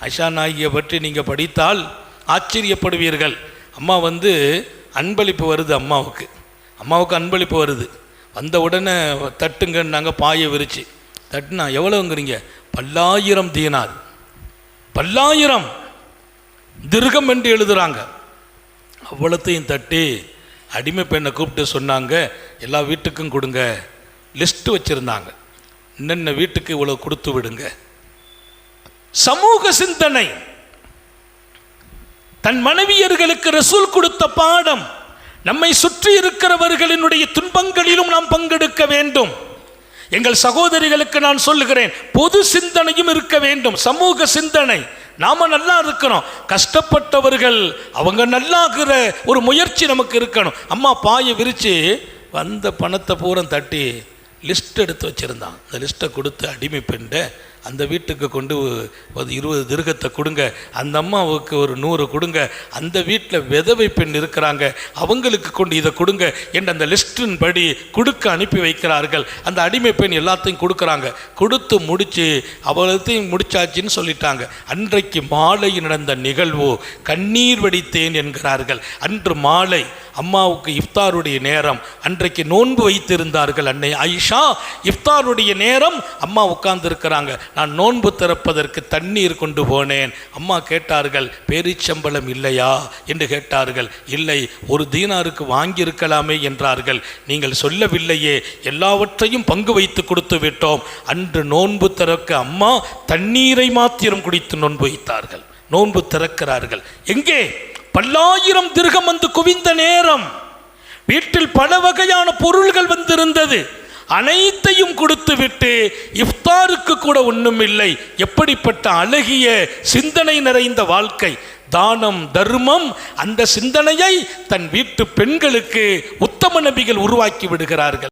ஐஷா நாயகியை பற்றி நீங்கள் படித்தால் ஆச்சரியப்படுவீர்கள். அம்மா வந்து அன்பளிப்பு வருது அம்மாவுக்கு. அம்மாவுக்கு அன்பளிப்பு வருது. வந்த உடனே தட்டுங்கன்னாங்க பாயை விரிச்சு. தட்டுனா எவ்வளோங்கிறீங்க பல்லாயிரம் தீனார். பல்லாயிரம்? திருகம் என்று எழுதுகிறாங்க அவ்வளோத்தையும் தட்டி அடிமை பெண்ணை கூப்பிட்டு சொன்னாங்க எல்லா வீட்டுக்கும் கொடுங்க. லிஸ்ட்டு வச்சுருந்தாங்க. என்னென்ன வீட்டுக்கு இவ்வளோ கொடுத்து விடுங்க? சமூக சிந்தனை. தன் மனைவியர்களுக்கு ரசூல் கொடுத்த பாடம் நம்மை சுற்றி இருக்கிறவர்களினுடைய துன்பங்களிலும் நாம் பங்கெடுக்க வேண்டும். எங்கள் சகோதரிகளுக்கு நான் சொல்லுகிறேன் பொது சிந்தனையும் இருக்க வேண்டும் சமூக சிந்தனை. நாம நல்லா இருக்கிறோம் கஷ்டப்பட்டவர்கள் அவங்க நல்லாகிற ஒரு முயற்சி நமக்கு இருக்கணும். அம்மா பாயை விரித்து வந்த பணத்தை பூரம் தட்டி லிஸ்ட் எடுத்து வச்சுருந்தான். அந்த லிஸ்ட்டை கொடுத்து அடிமை பெண்ட அந்த வீட்டுக்கு கொண்டு ஒரு இருபது திருகத்தை கொடுங்க. அந்த அம்மாவுக்கு ஒரு நூறு கொடுங்க. அந்த வீட்டில் விதவை பெண் இருக்கிறாங்க. அவங்களுக்கு கொண்டு இதை கொடுங்க என்று அந்த லிஸ்டின் படி கொடுக்க அனுப்பி வைக்கிறார்கள். அந்த அடிமை பெண் எல்லாத்தையும் கொடுக்குறாங்க. கொடுத்து முடித்து அவ்வளோத்தையும் முடிச்சாச்சின்னு சொல்லிட்டாங்க. அன்றைக்கு மாலை நடந்த நிகழ்வு கண்ணீர் வடித்தேன் என்கிறார்கள். அன்று மாலை அம்மாவுக்கு இஃப்தாருடைய நேரம். அன்றைக்கு நோன்பு வைத்திருந்தார்கள் அன்னை ஐஷா இஃப்தாருடைய நேரம் அம்மா உட்கார்ந்துருக்கிறாங்க. நான் நோன்பு திறப்பதற்கு தண்ணீர் கொண்டு போனேன். அம்மா கேட்டார்கள் பேரிச்சம்பளம் இல்லையா? என்று கேட்டார்கள் இல்லை ஒரு தீனாருக்கு வாங்கியிருக்கலாமே என்றார்கள். நீங்கள் சொல்லவில்லையே எல்லாவற்றையும் பங்கு வைத்து கொடுத்து விட்டோம். அன்று நோன்பு திறக்க அம்மா தண்ணீரை மாத்திரம் குடித்து நோன்பு வைத்தார்கள். நோன்பு திறக்கிறார்கள். எங்கே? பல்லாயிரம் திருகம் வந்து குவிந்த நேரம். வீட்டில் பல வகையான பொருள்கள் வந்திருந்தது. அனைத்தையும் கொடுத்து விட்டு இஃப்தாருக்கு கூட ஒன்றும் இல்லை. எப்படிப்பட்ட அழகிய சிந்தனை நிறைந்த வாழ்க்கை. தானம் தர்மம் அந்த சிந்தனையை தன் வீட்டு பெண்களுக்கு உத்தம நபிகள் உருவாக்கி விடுகிறார்கள்.